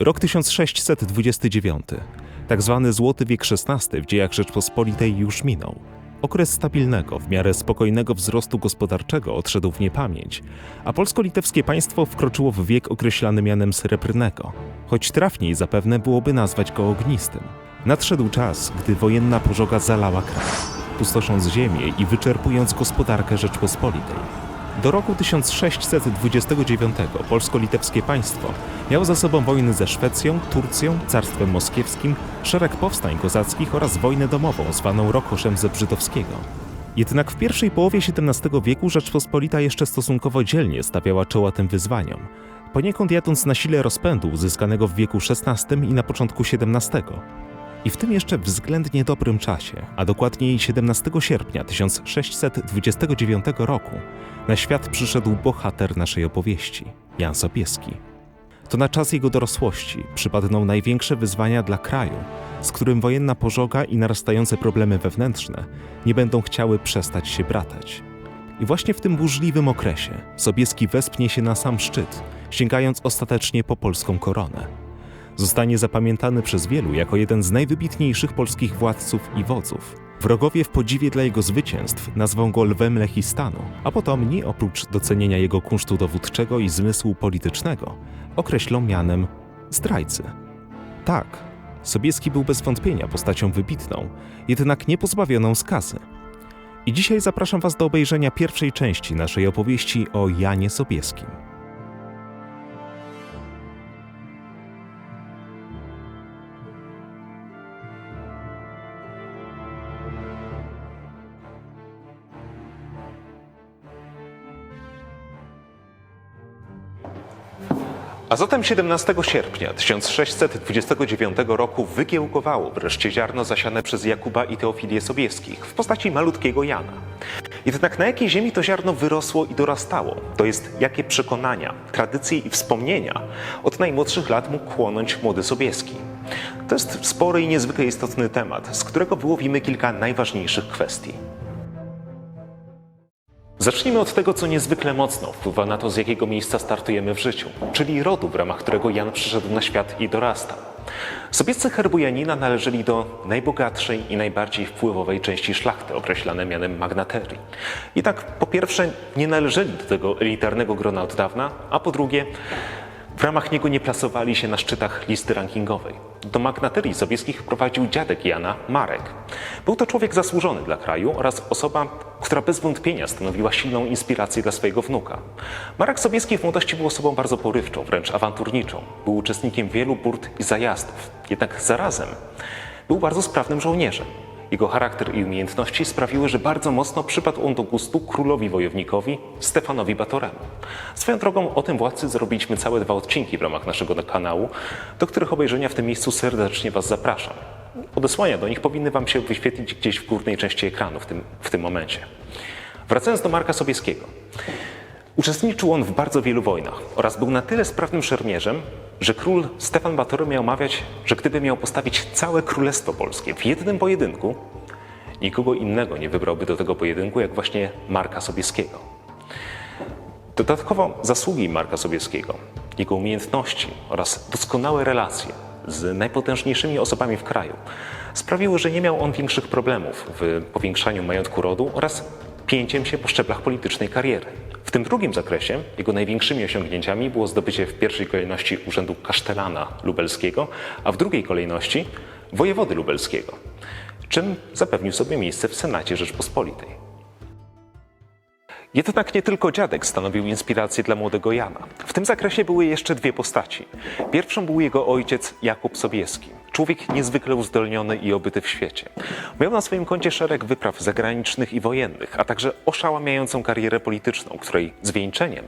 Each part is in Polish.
Rok 1629, tak zwany Złoty wiek XVI w dziejach Rzeczpospolitej już minął. Okres stabilnego, w miarę spokojnego wzrostu gospodarczego odszedł w niepamięć, a polsko-litewskie państwo wkroczyło w wiek określany mianem srebrnego, choć trafniej zapewne byłoby nazwać go ognistym. Nadszedł czas, gdy wojenna pożoga zalała kraj, pustosząc ziemię i wyczerpując gospodarkę Rzeczpospolitej. Do roku 1629 polsko-litewskie państwo miało za sobą wojny ze Szwecją, Turcją, Carstwem Moskiewskim, szereg powstań kozackich oraz wojnę domową zwaną Rokoszem Zebrzydowskiego. Jednak w pierwszej połowie XVII wieku Rzeczpospolita jeszcze stosunkowo dzielnie stawiała czoła tym wyzwaniom, poniekąd jadąc na sile rozpędu uzyskanego w wieku XVI i na początku XVII. I w tym jeszcze względnie dobrym czasie, a dokładniej 17 sierpnia 1629 roku, na świat przyszedł bohater naszej opowieści, Jan Sobieski. To na czas jego dorosłości przypadną największe wyzwania dla kraju, z którym wojenna pożoga i narastające problemy wewnętrzne nie będą chciały przestać się bratać. I właśnie w tym burzliwym okresie Sobieski wespnie się na sam szczyt, sięgając ostatecznie po polską koronę zostanie zapamiętany przez wielu jako jeden z najwybitniejszych polskich władców i wodzów. Wrogowie w podziwie dla jego zwycięstw nazwą go lwem Lechistanu, a potomni, oprócz docenienia jego kunsztu dowódczego i zmysłu politycznego, określą mianem zdrajcy. Tak, Sobieski był bez wątpienia postacią wybitną, jednak nie pozbawioną skazy. I dzisiaj zapraszam Was do obejrzenia pierwszej części naszej opowieści o Janie Sobieskim. A zatem 17 sierpnia 1629 roku wykiełkowało wreszcie ziarno zasiane przez Jakuba i Teofilię Sobieskich w postaci malutkiego Jana. Jednak na jakiej ziemi to ziarno wyrosło i dorastało? To jest jakie przekonania, tradycje i wspomnienia od najmłodszych lat mógł chłonąć młody Sobieski? To jest spory i niezwykle istotny temat, z którego wyłowimy kilka najważniejszych kwestii. Zacznijmy od tego, co niezwykle mocno wpływa na to, z jakiego miejsca startujemy w życiu, czyli rodu, w ramach którego Jan przyszedł na świat i dorastał. Sobiescy herbu Janina należeli do najbogatszej i najbardziej wpływowej części szlachty, określane mianem magnaterii. I tak po pierwsze nie należeli do tego elitarnego grona od dawna, a po drugie w ramach niego nie plasowali się na szczytach listy rankingowej. Do magnaterii sobieskich prowadził dziadek Jana, Marek. Był to człowiek zasłużony dla kraju oraz osoba, która bez wątpienia stanowiła silną inspirację dla swojego wnuka. Marek Sobieski w młodości był osobą bardzo porywczą, wręcz awanturniczą. Był uczestnikiem wielu burt i zajazdów. Jednak zarazem był bardzo sprawnym żołnierzem. Jego charakter i umiejętności sprawiły, że bardzo mocno przypadł on do gustu królowi wojownikowi Stefanowi Batoremu. Swoją drogą o tym władcy zrobiliśmy całe dwa odcinki w ramach naszego kanału, do których obejrzenia w tym miejscu serdecznie Was zapraszam. Odesłania do nich powinny Wam się wyświetlić gdzieś w górnej części ekranu w tym, w tym momencie. Wracając do Marka Sobieskiego. Uczestniczył on w bardzo wielu wojnach oraz był na tyle sprawnym szermierzem, że król Stefan Batory miał mawiać, że gdyby miał postawić całe królestwo polskie w jednym pojedynku, nikogo innego nie wybrałby do tego pojedynku, jak właśnie Marka Sobieskiego. Dodatkowo zasługi Marka Sobieskiego, jego umiejętności oraz doskonałe relacje z najpotężniejszymi osobami w kraju sprawiły, że nie miał on większych problemów w powiększaniu majątku rodu oraz pięciem się po szczeblach politycznej kariery. W tym drugim zakresie jego największymi osiągnięciami było zdobycie w pierwszej kolejności urzędu kasztelana lubelskiego, a w drugiej kolejności wojewody lubelskiego, czym zapewnił sobie miejsce w Senacie Rzeczpospolitej. Jednak nie tylko dziadek stanowił inspirację dla młodego Jana. W tym zakresie były jeszcze dwie postaci. Pierwszą był jego ojciec Jakub Sobieski, człowiek niezwykle uzdolniony i obyty w świecie. Miał na swoim koncie szereg wypraw zagranicznych i wojennych, a także oszałamiającą karierę polityczną, której zwieńczeniem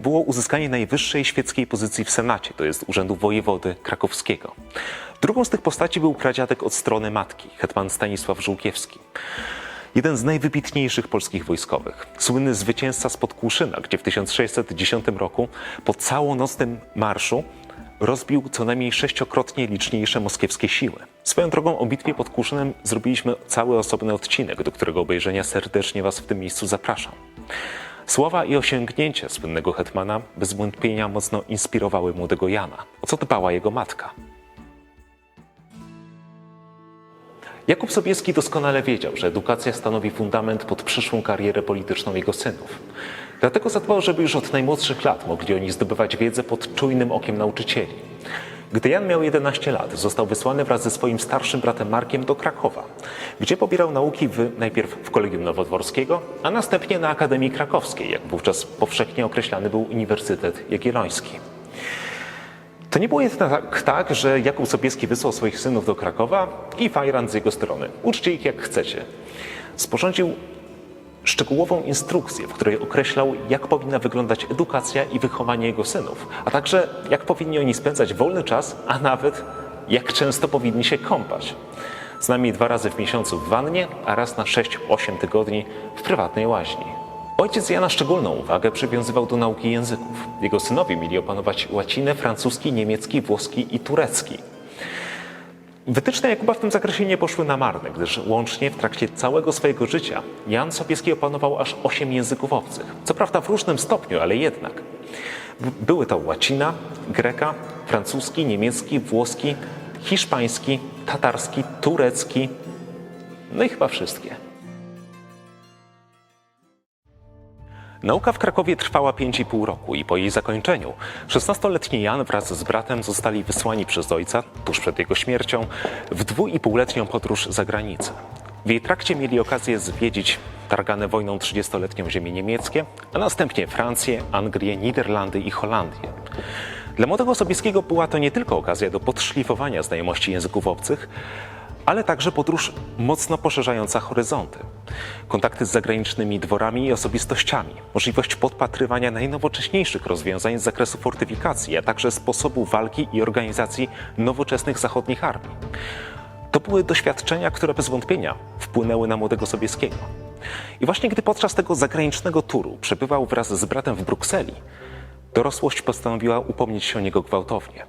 było uzyskanie najwyższej świeckiej pozycji w Senacie, to jest urzędu wojewody krakowskiego. Drugą z tych postaci był pradziadek od strony matki, hetman Stanisław Żółkiewski. Jeden z najwybitniejszych polskich wojskowych, słynny zwycięzca spod Kłuszyna, gdzie w 1610 roku po całonocnym marszu rozbił co najmniej sześciokrotnie liczniejsze moskiewskie siły. Swoją drogą o bitwie pod zrobiliśmy cały osobny odcinek, do którego obejrzenia serdecznie Was w tym miejscu zapraszam. Słowa i osiągnięcia słynnego hetmana bez wątpienia mocno inspirowały młodego Jana, o co dbała jego matka. Jakub Sobieski doskonale wiedział, że edukacja stanowi fundament pod przyszłą karierę polityczną jego synów. Dlatego zadbał, żeby już od najmłodszych lat mogli oni zdobywać wiedzę pod czujnym okiem nauczycieli. Gdy Jan miał 11 lat, został wysłany wraz ze swoim starszym bratem Markiem do Krakowa, gdzie pobierał nauki w, najpierw w Kolegium Nowodworskiego, a następnie na Akademii Krakowskiej, jak wówczas powszechnie określany był Uniwersytet Jagielloński. To nie było jednak tak, że Jakub Sobieski wysłał swoich synów do Krakowa i fajran z jego strony. Uczcie ich jak chcecie. Sporządził szczegółową instrukcję, w której określał, jak powinna wyglądać edukacja i wychowanie jego synów, a także jak powinni oni spędzać wolny czas, a nawet jak często powinni się kąpać. Z nami dwa razy w miesiącu w wannie, a raz na 6-8 tygodni w prywatnej łaźni. Ojciec Jana szczególną uwagę przywiązywał do nauki języków. Jego synowie mieli opanować łacinę, francuski, niemiecki, włoski i turecki. Wytyczne Jakuba w tym zakresie nie poszły na marne, gdyż łącznie w trakcie całego swojego życia Jan Sobieski opanował aż osiem języków obcych. Co prawda w różnym stopniu, ale jednak. Były to łacina, greka, francuski, niemiecki, włoski, hiszpański, tatarski, turecki, no i chyba wszystkie. Nauka w Krakowie trwała 5,5 roku i po jej zakończeniu 16-letni Jan wraz z bratem zostali wysłani przez ojca, tuż przed jego śmiercią, w dwuipółletnią podróż za granicę. W jej trakcie mieli okazję zwiedzić targane wojną 30-letnią ziemię niemieckie, a następnie Francję, Anglię, Niderlandy i Holandię. Dla młodego Sobieskiego była to nie tylko okazja do podszlifowania znajomości języków obcych, ale także podróż mocno poszerzająca horyzonty. Kontakty z zagranicznymi dworami i osobistościami, możliwość podpatrywania najnowocześniejszych rozwiązań z zakresu fortyfikacji, a także sposobu walki i organizacji nowoczesnych zachodnich armii. To były doświadczenia, które bez wątpienia wpłynęły na młodego Sobieskiego. I właśnie gdy podczas tego zagranicznego turu przebywał wraz z bratem w Brukseli, dorosłość postanowiła upomnieć się o niego gwałtownie.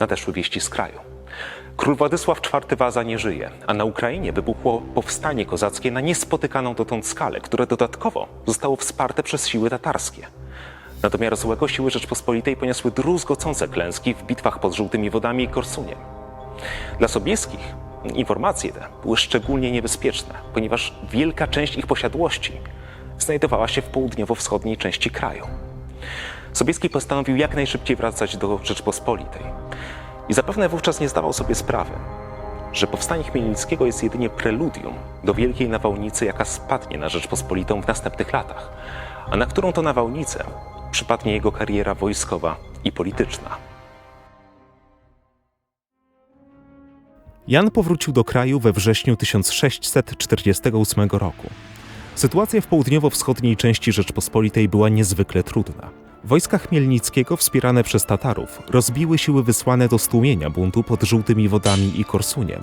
Nadeszły wieści z kraju. Król Władysław IV Waza nie żyje, a na Ukrainie wybuchło powstanie kozackie na niespotykaną dotąd skalę, które dodatkowo zostało wsparte przez siły tatarskie. Na domiar złego siły Rzeczpospolitej poniosły druzgocące klęski w bitwach pod Żółtymi Wodami i Korsuniem. Dla Sobieskich informacje te były szczególnie niebezpieczne, ponieważ wielka część ich posiadłości znajdowała się w południowo-wschodniej części kraju. Sobieski postanowił jak najszybciej wracać do Rzeczpospolitej. I zapewne wówczas nie zdawał sobie sprawy, że powstanie Chmielnickiego jest jedynie preludium do wielkiej nawałnicy, jaka spadnie na Rzeczpospolitą w następnych latach, a na którą to nawałnicę przypadnie jego kariera wojskowa i polityczna. Jan powrócił do kraju we wrześniu 1648 roku. Sytuacja w południowo-wschodniej części Rzeczpospolitej była niezwykle trudna. Wojska Chmielnickiego, wspierane przez Tatarów, rozbiły siły wysłane do stłumienia buntu pod Żółtymi Wodami i Korsuniem,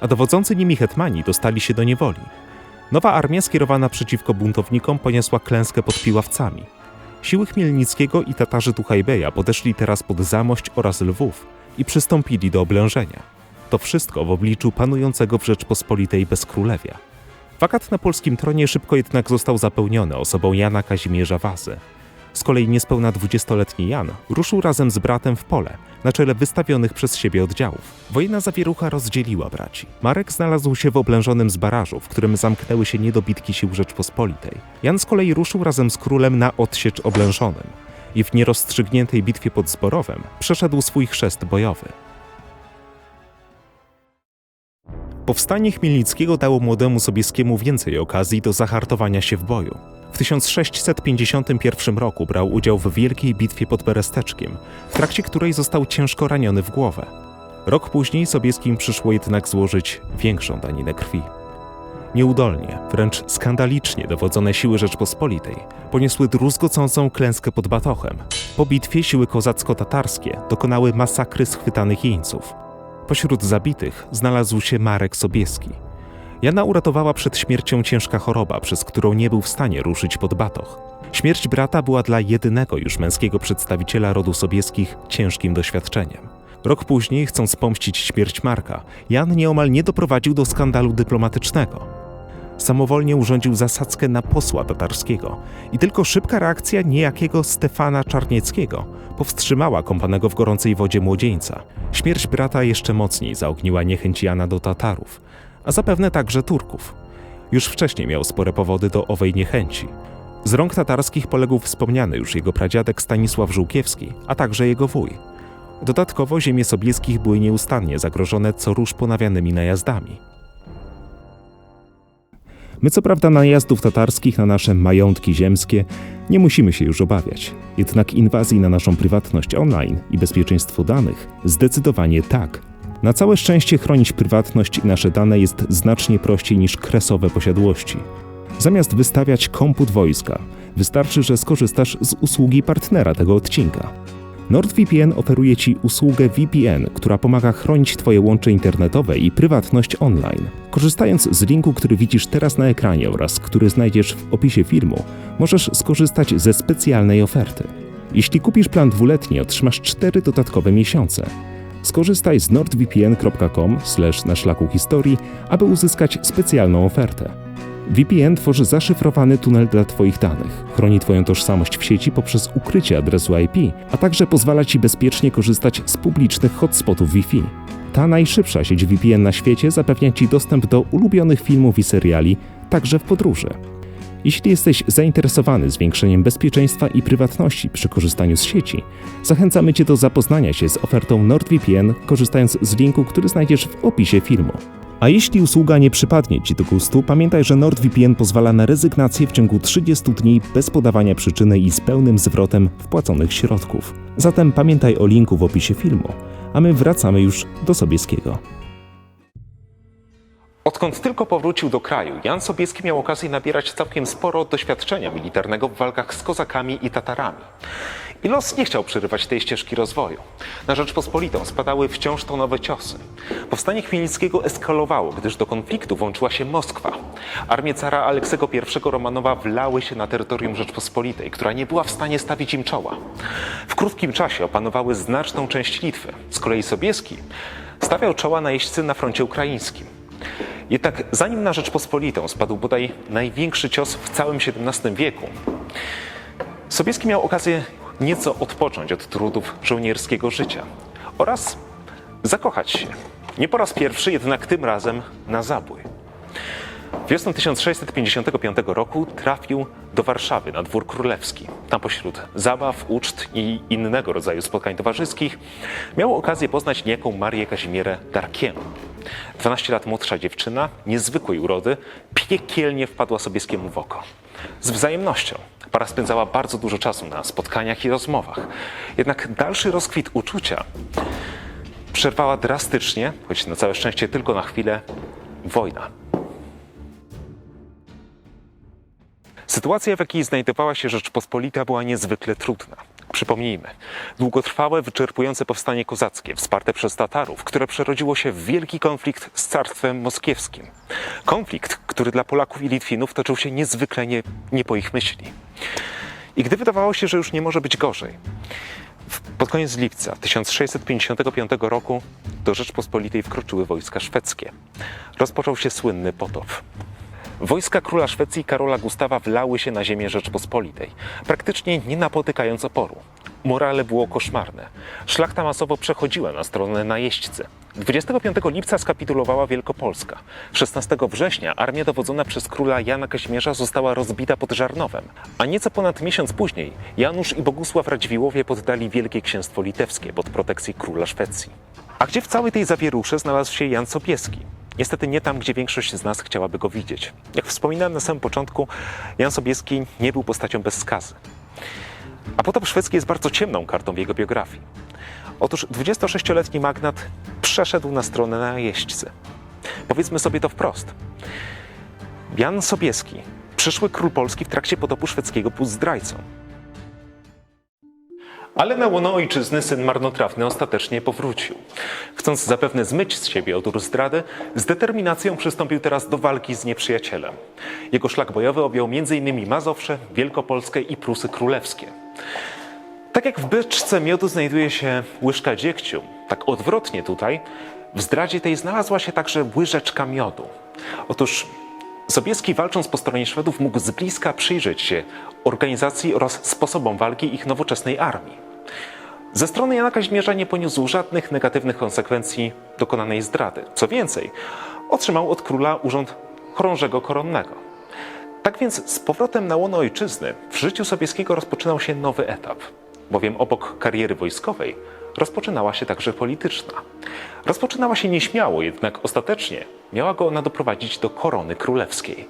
a dowodzący nimi hetmani dostali się do niewoli. Nowa armia skierowana przeciwko buntownikom poniosła klęskę pod Piławcami. Siły Chmielnickiego i Tatarzy Tuchajbeja podeszli teraz pod Zamość oraz Lwów i przystąpili do oblężenia. To wszystko w obliczu panującego w Rzeczpospolitej bezkrólewia. Wakat na polskim tronie szybko jednak został zapełniony osobą Jana Kazimierza Wazy. Z kolei niespełna 20-letni Jan ruszył razem z bratem w pole, na czele wystawionych przez siebie oddziałów. Wojenna zawierucha rozdzieliła braci. Marek znalazł się w oblężonym z barażu, w którym zamknęły się niedobitki sił Rzeczpospolitej. Jan z kolei ruszył razem z królem na odsiecz oblężonym i w nierozstrzygniętej bitwie pod Zborowem przeszedł swój chrzest bojowy. Powstanie Chmielnickiego dało młodemu Sobieskiemu więcej okazji do zahartowania się w boju. W 1651 roku brał udział w wielkiej bitwie pod Beresteczkiem, w trakcie której został ciężko raniony w głowę. Rok później Sobieskim przyszło jednak złożyć większą daninę krwi. Nieudolnie, wręcz skandalicznie dowodzone siły Rzeczpospolitej poniosły druzgocącą klęskę pod Batochem. Po bitwie siły kozacko-tatarskie dokonały masakry schwytanych jeńców. Pośród zabitych znalazł się Marek Sobieski. Jana uratowała przed śmiercią ciężka choroba, przez którą nie był w stanie ruszyć pod batoch. Śmierć brata była dla jedynego już męskiego przedstawiciela rodu Sobieskich ciężkim doświadczeniem. Rok później, chcąc pomścić śmierć Marka, Jan nieomal nie doprowadził do skandalu dyplomatycznego. samowolnie urządził zasadzkę na posła tatarskiego i tylko szybka reakcja niejakiego Stefana Czarnieckiego powstrzymała kąpanego w gorącej wodzie młodzieńca. Śmierć brata jeszcze mocniej zaogniła niechęć Jana do Tatarów, a zapewne także Turków. Już wcześniej miał spore powody do owej niechęci. Z rąk tatarskich poległ wspomniany już jego pradziadek Stanisław Żółkiewski, a także jego wuj. Dodatkowo ziemie sobieskich były nieustannie zagrożone co róż ponawianymi najazdami. My co prawda najazdów tatarskich na nasze majątki ziemskie nie musimy się już obawiać. Jednak inwazji na naszą prywatność online i bezpieczeństwo danych zdecydowanie tak. Na całe szczęście chronić prywatność i nasze dane jest znacznie prościej niż kresowe posiadłości. Zamiast wystawiać komput wojska, wystarczy, że skorzystasz z usługi partnera tego odcinka. NordVPN oferuje Ci usługę VPN, która pomaga chronić Twoje łącze internetowe i prywatność online. Korzystając z linku, który widzisz teraz na ekranie oraz który znajdziesz w opisie filmu, możesz skorzystać ze specjalnej oferty. Jeśli kupisz plan dwuletni, otrzymasz 4 dodatkowe miesiące. Skorzystaj z nordvpn.com na szlaku historii, aby uzyskać specjalną ofertę. VPN tworzy zaszyfrowany tunel dla Twoich danych, chroni Twoją tożsamość w sieci poprzez ukrycie adresu IP, a także pozwala Ci bezpiecznie korzystać z publicznych hotspotów Wi-Fi. Ta najszybsza sieć VPN na świecie zapewnia Ci dostęp do ulubionych filmów i seriali, także w podróży. Jeśli jesteś zainteresowany zwiększeniem bezpieczeństwa i prywatności przy korzystaniu z sieci, zachęcamy Cię do zapoznania się z ofertą NordVPN, korzystając z linku, który znajdziesz w opisie filmu. A jeśli usługa nie przypadnie Ci do gustu, pamiętaj, że NordVPN pozwala na rezygnację w ciągu 30 dni bez podawania przyczyny i z pełnym zwrotem wpłaconych środków. Zatem pamiętaj o linku w opisie filmu, a my wracamy już do Sobieskiego. Odkąd tylko powrócił do kraju, Jan Sobieski miał okazję nabierać całkiem sporo doświadczenia militarnego w walkach z kozakami i Tatarami. I los nie chciał przerywać tej ścieżki rozwoju. Na Rzeczpospolitą spadały wciąż to nowe ciosy. Powstanie Chmielnickiego eskalowało, gdyż do konfliktu włączyła się Moskwa. Armie cara Aleksego I Romanowa wlały się na terytorium Rzeczpospolitej, która nie była w stanie stawić im czoła. W krótkim czasie opanowały znaczną część Litwy. Z kolei Sobieski stawiał czoła najeźdźcy na froncie ukraińskim. Jednak zanim na Rzeczpospolitą spadł bodaj największy cios w całym XVII wieku, Sobieski miał okazję nieco odpocząć od trudów żołnierskiego życia oraz zakochać się. Nie po raz pierwszy, jednak tym razem na zabój. Wiosną 1655 roku trafił do Warszawy na dwór królewski. Tam pośród zabaw, uczt i innego rodzaju spotkań towarzyskich miał okazję poznać niejaką Marię Kazimierę Darkiem. 12 lat młodsza dziewczyna, niezwykłej urody, piekielnie wpadła Sobieskiemu w oko. Z wzajemnością. Para spędzała bardzo dużo czasu na spotkaniach i rozmowach. Jednak dalszy rozkwit uczucia przerwała drastycznie, choć na całe szczęście tylko na chwilę, wojna. Sytuacja, w jakiej znajdowała się Rzeczpospolita, była niezwykle trudna. Przypomnijmy, długotrwałe, wyczerpujące powstanie kozackie, wsparte przez Tatarów, które przerodziło się w wielki konflikt z carstwem moskiewskim. Konflikt, który dla Polaków i Litwinów toczył się niezwykle nie, nie po ich myśli. I gdy wydawało się, że już nie może być gorzej, pod koniec lipca 1655 roku do Rzeczpospolitej wkroczyły wojska szwedzkie. Rozpoczął się słynny potop. Wojska króla Szwecji Karola Gustawa wlały się na ziemię Rzeczpospolitej, praktycznie nie napotykając oporu. Morale było koszmarne. Szlachta masowo przechodziła na stronę najeźdźcy. 25 lipca skapitulowała Wielkopolska. 16 września armia dowodzona przez króla Jana Kazimierza została rozbita pod Żarnowem, a nieco ponad miesiąc później Janusz i Bogusław Radziwiłłowie poddali Wielkie Księstwo Litewskie pod protekcję króla Szwecji. A gdzie w całej tej zawierusze znalazł się Jan Sobieski? Niestety nie tam, gdzie większość z nas chciałaby go widzieć. Jak wspominałem na samym początku, Jan Sobieski nie był postacią bez skazy. A potop szwedzki jest bardzo ciemną kartą w jego biografii. Otóż 26-letni magnat przeszedł na stronę najeźdźcy. Powiedzmy sobie to wprost. Jan Sobieski, przyszły król Polski w trakcie potopu szwedzkiego był zdrajcą. Ale na łono ojczyzny syn marnotrawny ostatecznie powrócił. Chcąc zapewne zmyć z siebie odór zdrady, z determinacją przystąpił teraz do walki z nieprzyjacielem. Jego szlak bojowy objął m.in. Mazowsze, Wielkopolskę i Prusy Królewskie. Tak jak w beczce miodu znajduje się łyżka dziegciu, tak odwrotnie tutaj, w zdradzie tej znalazła się także łyżeczka miodu. Otóż Sobieski walcząc po stronie Szwedów mógł z bliska przyjrzeć się organizacji oraz sposobom walki ich nowoczesnej armii. Ze strony Jana Kazimierza nie poniósł żadnych negatywnych konsekwencji dokonanej zdrady. Co więcej, otrzymał od króla urząd chorążego koronnego. Tak więc z powrotem na łono ojczyzny w życiu Sobieskiego rozpoczynał się nowy etap, bowiem obok kariery wojskowej rozpoczynała się także polityczna. Rozpoczynała się nieśmiało, jednak ostatecznie miała go ona doprowadzić do korony królewskiej.